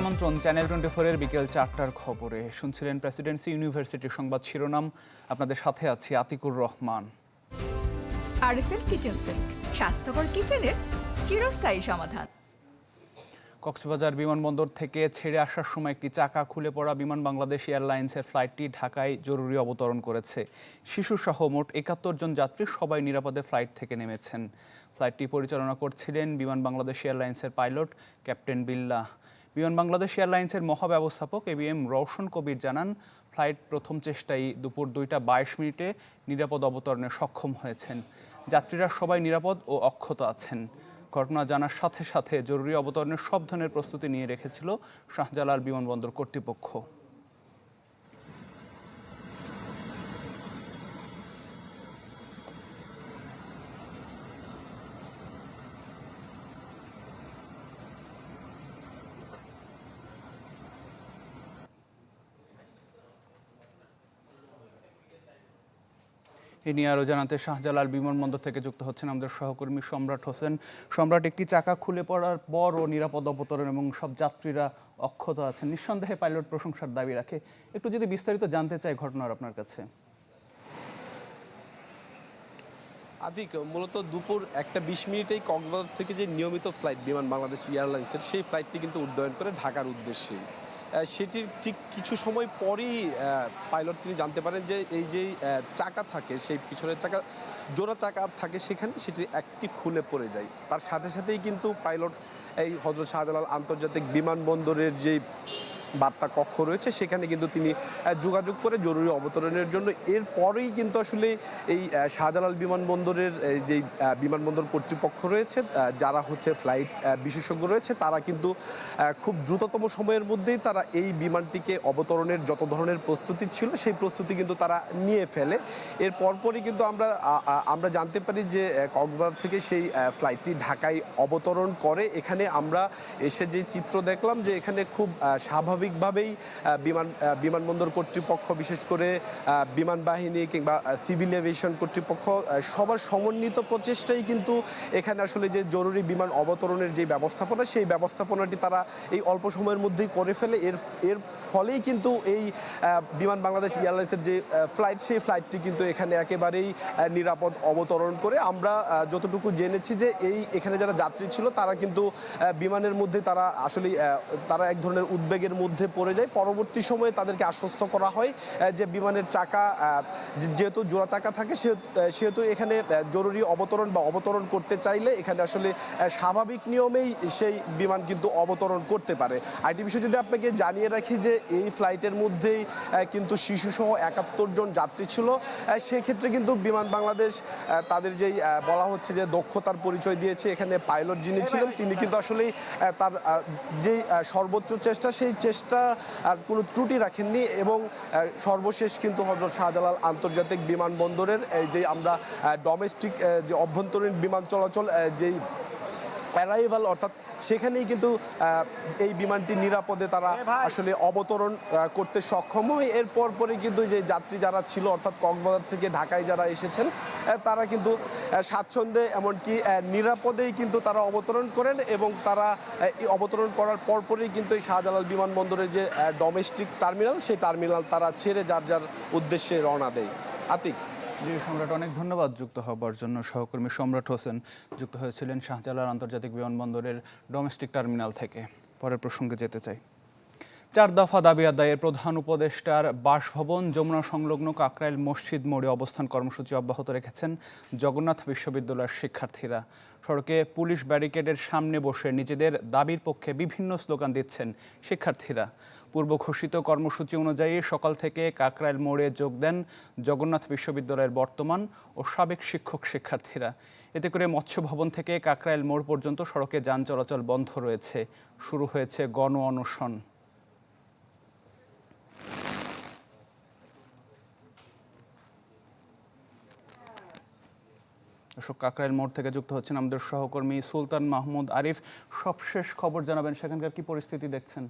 আমন্ত্রণ channel twenty ফোরের বিকেল চারটার খবরে। শুনছিলেন প্রেসিডেন্সি ইউনিভার্সিটির সংবাদ শিরোনাম। আপনাদের সাথে আছি Atiqur Rahman. RFL kitchen sink স্বাস্থ্যকর কিচেনের চিরস্থায়ী সমাধান। কক্সবাজার বিমানবন্দর থেকে ছেড়ে আসার সময় একটি চাকা খুলে পড়া বিমান বাংলাদেশ এয়ারলাইন্সের ফ্লাইটটি ঢাকায় জরুরি অবতরণ করেছে। শিশুসহ মোট একাত্তর জন যাত্রী সবাই নিরাপদে ফ্লাইট থেকে নেমেছেন। ফ্লাইটটি পরিচালনা করছিলেন বিমান বাংলাদেশ এয়ারলাইন্সের পাইলট ক্যাপ্টেন বিল্লাহ। বিমান বাংলাদেশ এয়ারলাইন্সের মহাব্যবস্থাপক A B M Roushan Kabir জানান, ফ্লাইট প্রথম চেষ্টায় দুপুর দুইটা বাইশ মিনিটে নিরাপদ অবতরণে সক্ষম হয়েছেন। যাত্রীরা সবাই নিরাপদ ও অক্ষত আছেন। ঘটনা জানার সাথে সাথে জরুরি অবতরণের সব ধরনের প্রস্তুতি নিয়ে রেখেছিল শাহজালাল বিমানবন্দর কর্তৃপক্ষ। এ নিয়ে আরও জানাতে শাহজালাল বিমানবন্দর থেকে যুক্ত হচ্ছেন আমাদের সহকর্মী সম্রাট হোসেন। সম্রাট, একটি চাকা খুলে পড়ার পর ও নিরাপদ অবতরণ এবং সব যাত্রীরা অক্ষত আছেন। নিঃসন্দেহে পাইলট প্রশংসার দাবি রাখে। একটু যদি বিস্তারিত জানতে চাই ঘটনার আপনার কাছে। আদিক, মূলত দুপুর একটা বিশ মিনিটেই কক্সবাজার থেকে যে নিয়মিত ফ্লাইট বিমান বাংলাদেশ এয়ারলাইন্সের, সেই ফ্লাইটটি কিন্তু উড্ডয়ন করে ঢাকার উদ্দেশ্যেই। সেটির ঠিক কিছু সময় পরই পাইলট তিনি জানতে পারেন যে এই যে চাকা থাকে, সেই পিছনের চাকা, জোড়া চাকা থাকে সেখানে সেটি একটি খুলে পড়ে যায়। তার সাথে সাথেই কিন্তু পাইলট এই হজরত শাহজালাল আন্তর্জাতিক বিমানবন্দরের যে বার্তা কক্ষ রয়েছে সেখানে কিন্তু তিনি যোগাযোগ করে জরুরি অবতরণের জন্য। এরপরেই কিন্তু আসলে এই শাহজালাল বিমানবন্দরের এই যে বিমানবন্দর কর্তৃপক্ষ রয়েছে যারা হচ্ছে ফ্লাইট বিশেষজ্ঞ রয়েছে তারা কিন্তু খুব দ্রুততম সময়ের মধ্যেই তারা এই বিমানটিকে অবতরণের যত ধরনের প্রস্তুতি ছিল সেই প্রস্তুতি কিন্তু তারা নিয়ে ফেলে। এর পরপরই কিন্তু আমরা আমরা জানতে পারি যে কক্সবাজার থেকে সেই ফ্লাইটটি ঢাকায় অবতরণ করে। এখানে আমরা এসে যে চিত্র দেখলাম যে এখানে খুব আহ, স্বাভাবিকভাবেই বিমান বিমানবন্দর কর্তৃপক্ষ, বিশেষ করে বিমান বাহিনী কিংবা সিভিল এভিয়েশন কর্তৃপক্ষ সবার সমন্বিত প্রচেষ্টাই কিন্তু এখানে আসলে যে জরুরি বিমান অবতরণের যে ব্যবস্থাপনা, সেই ব্যবস্থাপনাটি তারা এই অল্প সময়ের মধ্যেই করে ফেলে। এর এর ফলেই কিন্তু এই বিমান বাংলাদেশ এয়ারলাইন্সের যে ফ্লাইট, সেই ফ্লাইটটি কিন্তু এখানে একেবারেই নিরাপদ অবতরণ করে। আমরা যতটুকু জেনেছি যে এই, এখানে যারা যাত্রী ছিল, তারা কিন্তু বিমানের মধ্যে তারা আসলে তারা এক ধরনের উদ্বেগের মধ্যে পড়ে যায়। পরবর্তী সময়ে তাদেরকে আশ্বস্ত করা হয় যে বিমানের চাকা যেহেতু জোড়া চাকা থাকে, সেহেতু এখানে জরুরি অবতরণ বা অবতরণ করতে চাইলে এখানে আসলে স্বাভাবিক নিয়মেই সেই বিমান কিন্তু অবতরণ করতে পারে। আইটি বিষয় যদি আপনাকে জানিয়ে রাখি যে এই ফ্লাইটের মধ্যেই কিন্তু শিশুসহ একাত্তর জন যাত্রী ছিল সেক্ষেত্রে কিন্তু বিমান বাংলাদেশ তাদের যেই বলা হচ্ছে যে দক্ষতার পরিচয় দিয়েছে, এখানে পাইলট যিনি ছিলেন, তিনি কিন্তু আসলেই তার যেই সর্বোচ্চ চেষ্টা, সেই চেষ্টা আর কোনো ত্রুটি রাখেননি এবং সর্বশেষ কিন্তু হজরত শাহজালাল আন্তর্জাতিক বিমানবন্দরের, এই যে আমরা ডোমেস্টিক যে অভ্যন্তরীণ বিমান চলাচল যেই অ্যারাইভাল অর্থাৎ সেখানেই কিন্তু এই বিমানটি নিরাপদে তারা আসলে অবতরণ করতে সক্ষম হয়। এরপর পরে কিন্তু যে যাত্রী যারা ছিল অর্থাৎ কক্সবাজার থেকে ঢাকায় যারা এসেছেন তারা কিন্তু স্বাচ্ছন্দ্যে এমনকি নিরাপদেই কিন্তু তারা অবতরণ করেন এবং তারা অবতরণ করার পরপরই কিন্তু এই শাহজালাল বিমানবন্দরের যে ডোমেস্টিক টার্মিনাল সেই টার্মিনাল তারা ছেড়ে যার যার উদ্দেশ্যে রওনা দেয়। আতিক? সম্রাট, অনেক ধন্যবাদ যুক্ত হবার জন্য। সহকর্মী সম্রাট হোসেন যুক্ত হয়েছিলেন শাহজালাল আন্তর্জাতিক বিমানবন্দরের ডোমেস্টিক টার্মিনাল থেকে। পরের প্রসঙ্গে যেতে চাই। চার দফা দাবি আদায়ের প্রধান উপদেষ্টার বাসভবন, যমুনা সংলগ্ন কাকরাইল মসজিদ মোড়ে অবস্থান কর্মসূচি অব্যাহত রেখেছেন জগন্নাথ বিশ্ববিদ্যালয়ের শিক্ষার্থীরা। সড়কে পুলিশ ব্যারিকেডের সামনে বসে নিজেদের দাবির পক্ষে বিভিন্ন স্লোগান দিচ্ছেন শিক্ষার্থীরা। পূর্ব ঘোষিত কর্মসূচি অনুযায়ী সকাল থেকে কাকরাইল মোড়ে যোগ দেন জগন্নাথ বিশ্ববিদ্যালয়ের বর্তমান ও সাবেক শিক্ষক শিক্ষার্থীরা। এতে করে মৎস্য ভবন থেকে কাকরাইল মোড় পর্যন্ত সড়কে যান চলাচল বন্ধ রয়েছে। শুরু হয়েছে গণ অনশন। দর্শক, কাকরাইল মোড় থেকে যুক্ত হচ্ছেন আমাদের সহকর্মী সুলতান মাহমুদ আরিফ। সবশেষ খবর জানাবেন, সেখানকার কি পরিস্থিতি দেখছেন?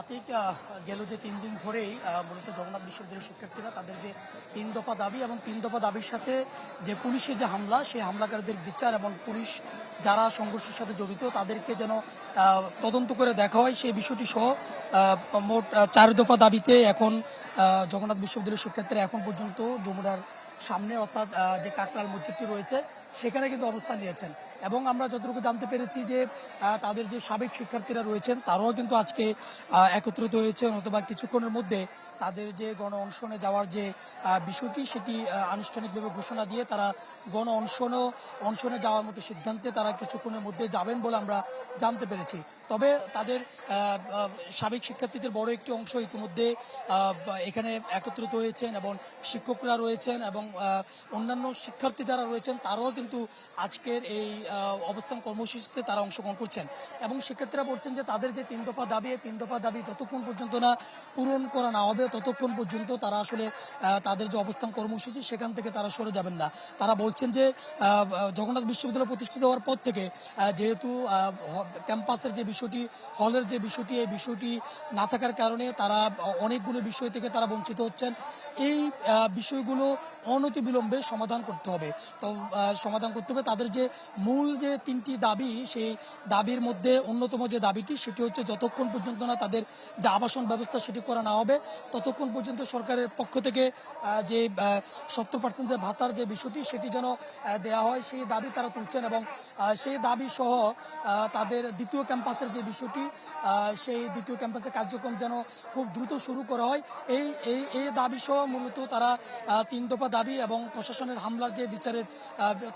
আতিক গেল যে তিন দিন ধরেই মূলত জগন্নাথ বিশ্ববিদ্যালয়ের শিক্ষার্থীরা তাদের যে তিন দফা দাবি এবং তিন দফা দাবির সাথে যে পুলিশের যে হামলা, সেই হামলাকারীদের বিচার এবং পুলিশ যারা সংঘর্ষের সাথে জড়িত, তাদেরকে যেন তদন্ত করে দেখা হয়। সেই বিষয়টি সহ মোট চার দফা দাবিতে এখন জগন্নাথ বিশ্ববিদ্যালয়ের শিক্ষার্থীরা এখন পর্যন্ত যমুনার সামনে, অর্থাৎ যে কাকরাল মসজিদটি রয়েছে, সেখানে কিন্তু অবস্থান নিয়েছেন। এবং আমরা যতটুকু জানতে পেরেছি যে তাদের যে সাবেক শিক্ষার্থীরা রয়েছেন, তারাও কিন্তু আজকে একত্রিত হয়েছেন অথবা কিছুক্ষণের মধ্যে তাদের যে গণ অনশনে যাওয়ার যে বিষয়টি, সেটি আনুষ্ঠানিকভাবে ঘোষণা দিয়ে তারা গণ অনশনও, অনশনে যাওয়ার মতো সিদ্ধান্তে তারা কিছুক্ষণের মধ্যে যাবেন বলে আমরা জানতে পেরেছি। তবে তাদের সাবেক শিক্ষার্থীদের বড় একটি অংশ ইতিমধ্যে এখানে একত্রিত হয়েছেন এবং শিক্ষকরা রয়েছেন এবং অন্যান্য শিক্ষার্থী যারা রয়েছেন, তারাও কিন্তু আজকের এই অবস্থান কর্মসূচিতে তারা অংশগ্রহণ করছেন। এবং শিক্ষার্থীরা বলছেন যে তাদের যে তিন দফা দাবি তিন দফা দাবি ততক্ষণ পর্যন্ত না পূরণ করা না হবে, ততক্ষণ পর্যন্ত তারা আসলে তাদের যে অবস্থান কর্মসূচি সেখান থেকে তারা সরে যাবেন না। তারা বলছেন যে জগন্নাথ বিশ্ববিদ্যালয় প্রতিষ্ঠিত হওয়ার পর থেকে যেহেতু ক্যাম্পাসের যে বিষয়টি, হলের যে বিষয়টি, এই বিষয়টি না থাকার কারণে তারা অনেকগুলো বিষয় থেকে তারা বঞ্চিত হচ্ছেন। এই বিষয়গুলো অনতি বিলম্বে সমাধান করতে হবে। তো সমাধান করতে হবে। তাদের যে মূল যে তিনটি দাবি, সেই দাবির মধ্যে অন্যতম যে দাবিটি, সেটি হচ্ছে যতক্ষণ পর্যন্ত না তাদের যে আবাসন ব্যবস্থা সেটি করা না হবে, ততক্ষণ পর্যন্ত সরকারের পক্ষ থেকে যে সত্তর পার্সেন্ট যে ভাতার যে বিষয়টি, সেটি যেন দেওয়া হয়, সেই দাবি তারা তুলছেন এবং সেই দাবি সহ তাদের দ্বিতীয় ক্যাম্পাসের যে বিষয়টি সেই দ্বিতীয় ক্যাম্পাসের কার্যক্রম যেন খুব দ্রুত শুরু করা হয়। এই এই দাবি সহ মূলত তারা তিন দফা দাবি এবং প্রশাসনের হামলার যে বিচারের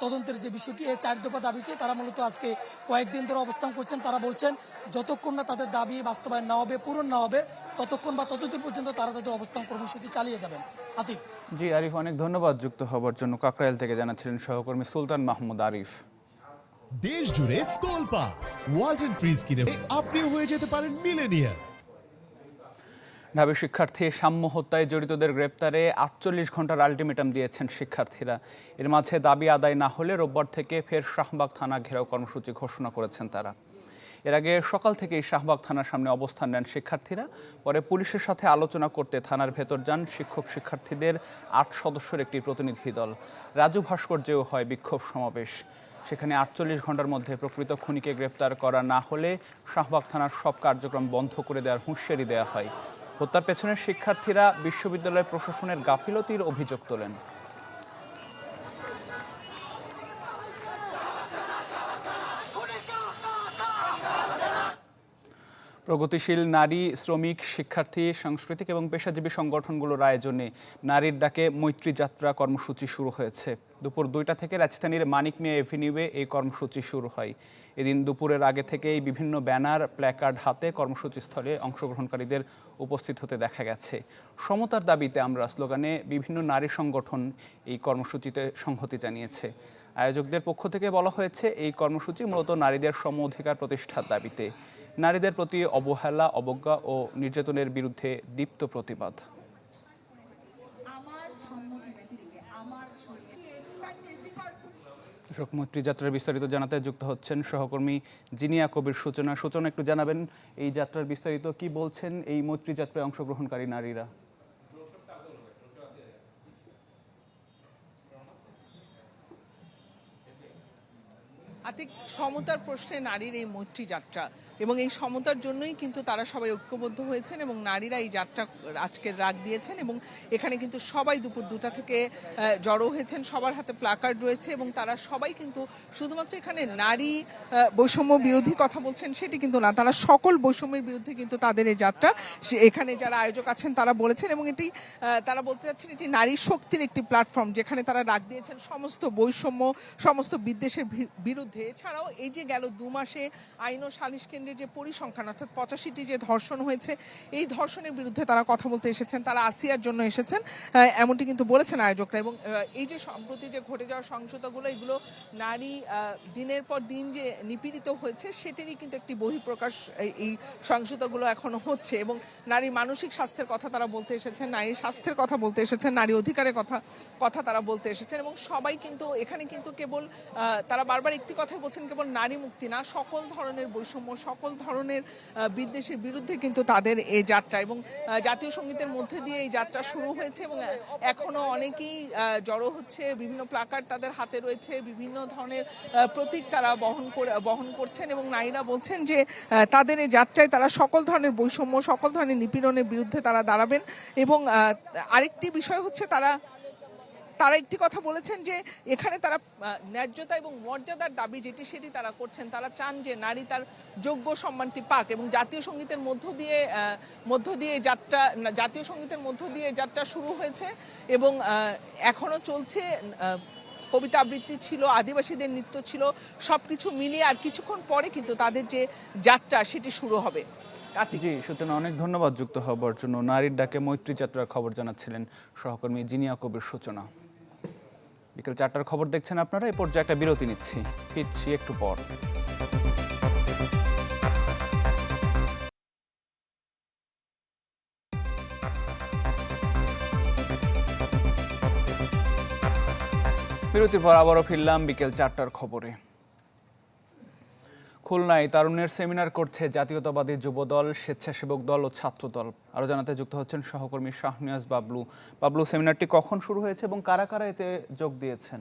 তদন্তের যে বিষয়টি এই চার দফা দাবিতে তারা মূলত আজকে কয়েকদিন ধরে অবস্থান করছেন। তারা বলছেন যতক্ষণ না তাদের দাবি বাস্তবায়ন না হবে পূরণ না হবে ততক্ষণ বা ততদিন পর্যন্ত তারা তাদের অবস্থান কর্মসূচি চালিয়ে যাবেন। আতিক। জি আরিফ অনেক ধন্যবাদ যুক্ত হবার জন্য। কাকরাইল থেকে জানাচ্ছিলেন সহকর্মী সুলতান মাহমুদ আরিফ। দেশ জুড়ে তোলপা ওয়ালটন ফ্রিজ কিনে আপনিও হয়ে যেতে পারেন মিলেনিয়ার ঢাবি শিক্ষার্থী সাম্য হত্যায় জড়িতদের গ্রেপ্তারে আটচল্লিশ ঘণ্টার আলটিমেটাম দিয়েছেন শিক্ষার্থীরা। এর মাঝে দাবি আদায় না হলে রোববার থেকে ফের শাহবাগ থানা ঘেরাও কর্মসূচি ঘোষণা করেছেন তারা। এর আগে সকাল থেকেই শাহবাগ থানার সামনে অবস্থান নেন শিক্ষার্থীরা। পরে পুলিশের সাথে আলোচনা করতে থানার ভেতর যান শিক্ষক শিক্ষার্থীদের আট সদস্যের একটি প্রতিনিধি দল। রাজু ভাস্কর্যেও হয় বিক্ষোভ সমাবেশ। সেখানে আটচল্লিশ ঘণ্টার মধ্যে প্রকৃত খুনিকে গ্রেপ্তার করা না হলে শাহবাগ থানার সব কার্যক্রম বন্ধ করে দেওয়ার হুঁশিয়ারি দেওয়া হয়। হত্যার পেছনে শিক্ষার্থীরা বিশ্ববিদ্যালয় প্রশাসনের গাফিলতির অভিযোগ তোলেন। প্রগতিশীল নারী, শ্রমিক, শিক্ষার্থী, সাংস্কৃতিক এবং পেশাজীবী সংগঠনগুলোর আয়োজনে নারীর ডাকে মৈত্রী যাত্রা কর্মসূচি শুরু হয়েছে। দুপুর দুইটা থেকে রাজধানীর মানিক মিয়া এভিনিউয়ে এই কর্মসূচি শুরু হয়। এদিন দুপুরের আগে থেকেই বিভিন্ন ব্যানার, প্ল্যাকার্ড হাতে কর্মসূচি স্থলে অংশগ্রহণকারীদের উপস্থিত হতে দেখা গেছে। সমতার দাবিতে আমরা স্লোগানে বিভিন্ন নারী সংগঠন এই কর্মসূচিতে সংহতি জানিয়েছে। আয়োজকদের পক্ষ থেকে বলা হয়েছে, এই কর্মসূচি মূলত নারীদের সম অধিকার প্রতিষ্ঠার দাবিতে। নারীদের প্রতি অবহেলা অবজ্ঞা ও নির্যাতনের বিরুদ্ধে দীপ্ত প্রতিবাদ। দর্শক মৈত্রী যাত্রার বিস্তারিত জানাতে যুক্ত হচ্ছেন সহকর্মী জিনিয়া কবির সূচনা। সূচনা একটু জানাবেন এই যাত্রার বিস্তারিত। কি বলছেন এই মৈত্রী যাত্রায় অংশগ্রহণকারী নারীরা? আতিক সমতার প্রশ্নে নারীর এই মৈত্রী যাত্রা এবং এই সমতার জন্যই কিন্তু তারা সবাই ঐক্যবদ্ধ হয়েছেন এবং নারীরা এই যাত্রা আজকের রাগ দিয়েছেন এবং এখানে কিন্তু সবাই দুপুর দুটা থেকে জড়ো হয়েছেন। সবার হাতে প্লাকার্ড রয়েছে এবং তারা সবাই কিন্তু শুধুমাত্র এখানে নারী বৈষম্য বিরোধী কথা বলছেন সেটি কিন্তু না। তারা সকল বৈষম্যের বিরুদ্ধে কিন্তু তাদের এই যাত্রা এখানে যারা আয়োজক আছেন তারা বলেছেন এবং এটি তারা বলতে চাচ্ছেন এটি নারী শক্তির একটি প্ল্যাটফর্ম যেখানে তারা ডাক দিয়েছেন সমস্ত বৈষম্য, সমস্ত বিদ্বেষের বিরুদ্ধে। এছাড়াও এই যে গেল দু মাসে আইন ও সালিশ কেন্দ্রের যে পরিসংখ্যান, অর্থাৎ পঁচাশিটি যে ধর্ষণ হয়েছে, এই ধর্ষণের বিরুদ্ধে তারা কথা বলতে এসেছেন, তারা আসিয়ার জন্য এসেছেন এমনটি কিন্তু বলেছেন আয়োজকরা এবং এই যে সম্প্রতি যে ঘটে যাওয়া সহিংসতাগুলো এগুলো নারী দিনের পর দিন যে নিপীড়িত হয়েছে, সেটিরই কিন্তু একটি বহিঃপ্রকাশ এই- সহিংসতাগুলো এখনও হচ্ছে এবং নারী মানসিক স্বাস্থ্যের কথা তারা বলতে এসেছেন, নারী স্বাস্থ্যের কথা বলতে এসেছেন, নারী অধিকারের কথা কথা তারা বলতে এসেছেন এবং সবাই কিন্তু, এখানে কিন্তু কেবল তারা বারবার একটি কথা কথা বলছেন, কেবল নারী মুক্তি না, সকল ধরনের বৈষম্য সকল ধরনের বিদ্বেষের বিরুদ্ধে কিন্তু তাদের এই যাত্রা এবং জাতীয় সঙ্গীতের মধ্যে দিয়ে এই যাত্রা শুরু হয়েছে এবং এখনও অনেকেই জড়ো হচ্ছে। বিভিন্ন প্লাকার তাদের হাতে রয়েছে। বিভিন্ন ধরনের প্রতীক তারা বহন করে, বহন করছেন এবং নারীরা বলছেন যে তাদের এই যাত্রায় তারা সকল ধরনের বৈষম্য, সকল ধরনের নিপীড়নের বিরুদ্ধে তারা দাঁড়াবেন এবং আরেকটি বিষয় হচ্ছে তারা তারা একটি কথা বলেছেন যে এখানে তারা ন্যায্যতা এবং মর্যাদার দাবি যেটি সেটি তারা করছেন তারা চান যে নারী তার যোগ্য সম্মানটি পাক এবং জাতীয় সঙ্গীতের মধ্য দিয়ে মধ্য দিয়ে যাত্রা জাতীয় সঙ্গীতের মধ্য দিয়ে যাত্রা শুরু হয়েছে এবং আহ, এখনও চলছে কবিতা আবৃত্তি ছিল আদিবাসীদের নৃত্য ছিল সব কিছু মিলিয়ে আর কিছুক্ষণ পরে কিন্তু তাদের যে যাত্রা সেটি শুরু হবে। জি সূচনা অনেক ধন্যবাদ যুক্ত হবার জন্য। নারীর ডাকে মৈত্রী যাত্রার খবর জানাচ্ছিলেন সহকর্মী জিনিয়া কবির সূচনা। বিকেল চারটার খবর দেখছেন আপনারা এই পর্যায়ে একটা বিরতি নিচ্ছি। ফিরছি একটু পর। বিরতির পর আবারও ফিরলাম বিকেল চারটার খবরে। খুলনায় তারুণ্যের সেমিনার করছে জাতীয়তাবাদী যুবদল স্বেচ্ছাসেবক দল ও ছাত্র দল আরও জানাতে যুক্ত হচ্ছেন সহকর্মী শাহনিয়াজ বাবলু। বাবলু সেমিনারটি কখন শুরু হয়েছে এবং কারা কারা এতে যোগ দিয়েছেন?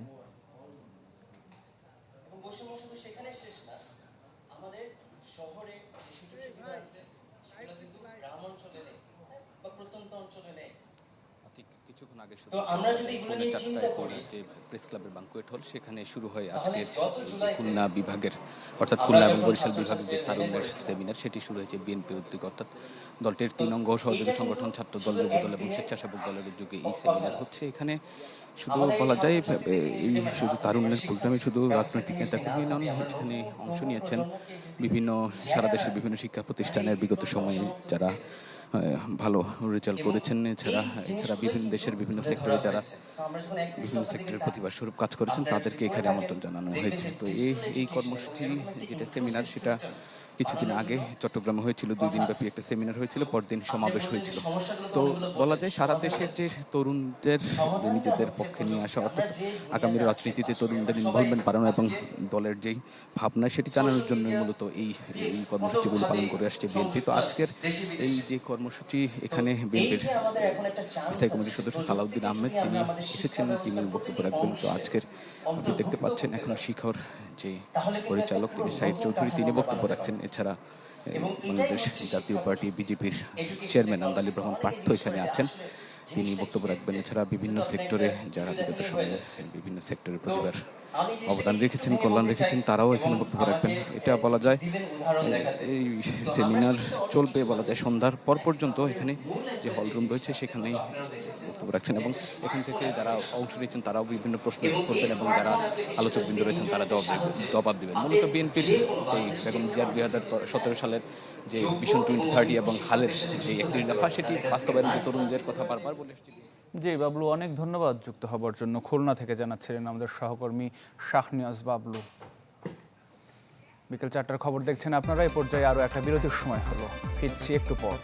কিছুক্ষণ আগে শুরু আমরা যদি এগুলো নিয়ে চিন্তা করি যে প্রেস ক্লাবের বাঙ্কুয়েট হল সেখানে শুরু হয় আজকের খুলনা বিভাগের অর্থাৎ খুলনা এবং বরিশাল বিভাগের যে তারুণ্য সেমিনার, সেটি শুরু হয়েছে বিএনপি উদ্যোগ। অর্থাৎ দলটির তিন অঙ্গ সহযোগী সংগঠন, ছাত্র দল, যুব দল এবং স্বেচ্ছাসেবক দলের উদ্যোগে এই সেমিনার হচ্ছে। এখানে শুধু বলা যায় এই শুধু তারুণ্যের প্রোগ্রামে শুধু রাজনৈতিক নেতা কর্মী নন, এখানে অংশ নিয়েছেন বিভিন্ন সারা দেশের বিভিন্ন শিক্ষা প্রতিষ্ঠানের বিগত সময়ে যারা ভালো রেজাল্ট করেছেন। এছাড়া এছাড়া বিভিন্ন দেশের বিভিন্ন সেক্টরে যারা বিভিন্ন সেক্টরের প্রতিভা স্বরূপ কাজ করেছেন, তাদেরকে এখানে আমন্ত্রণ জানানো হয়েছে। তো এই এই কর্মসূচি, যেটা সেমিনার সেটা কিছুদিন আগে চট্টগ্রামে হয়েছিল দুই দিন ব্যাপী একটা সেমিনার হয়েছিল, পরদিন সমাবেশ হয়েছিল। তো বলা যায় সারা দেশের যে তরুণদের নিজেদের পক্ষে নিয়ে আসা, অর্থাৎ আগামী রাজনীতিতে তরুণদের ইনভলভমেন্ট বাড়ানো এবং দলের যেই ভাবনা, সেটি জানানোর জন্য মূলত এই এই কর্মসূচিগুলো পালন করে আসছে বিএনপি। তো আজকের এই যে কর্মসূচি, এখানে বিএনপির স্থায়ী কমিটির সদস্য সালাউদ্দিন আহমেদ, তিনি এসেছেন তিনি বক্তব্য রাখবেন। তো আজকের দেখতে পাচ্ছেন এখন শিখর যে পরিচালক তিনি সাহিদ চৌধুরী তিনি বক্তব্য রাখছেন। এছাড়া বাংলাদেশ জাতীয় পার্টি বিজেপির চেয়ারম্যান আন্দালিব রহমান পার্থ এখানে আছেন। তিনি বক্তব্য রাখবেন। এছাড়া বিভিন্ন সেক্টরে যারা বিগত সময়ে বিভিন্ন সেক্টরের প্রতিভার অবদান রেখেছেন কল্যাণ রেখেছেন তারাও এখানে বক্তব্য রাখবেন। এটা বলা যায় এই সেমিনার চলবে বলা যায় সন্ধ্যার পর পর্যন্ত এখানে যে হল রুম রয়েছে সেখানেই বক্তব্য রাখছেন এবং এখান থেকে যারা অংশ নিয়েছেন তারাও বিভিন্ন প্রশ্ন করবেন এবং যারা আলোচক আলোচকবৃন্দ রয়েছেন তারা জবাব দেবেন। জবাব দেবেন মূলত বিএনপির বেগম জিয়ার দুই হাজার সতেরো সালের যে মিশন টোয়েন্টি থার্টি এবং হালের যে একত্রিশ দফা, সেটি বাস্তবায়ন তরুণদের কথা বারবার বলে এসেছি। জি, বাবলু, অনেক ধন্যবাদ যুক্ত হবার জন্য। খুলনা থেকে জানাচ্ছিলেন আমাদের সহকর্মী শাহনিয়াজ বাবলু। বিকেল চারটার খবর দেখছেন আপনারা। এই পর্যায়ে আরও একটা বিরতির সময় হলো। ফিরছি একটু পর।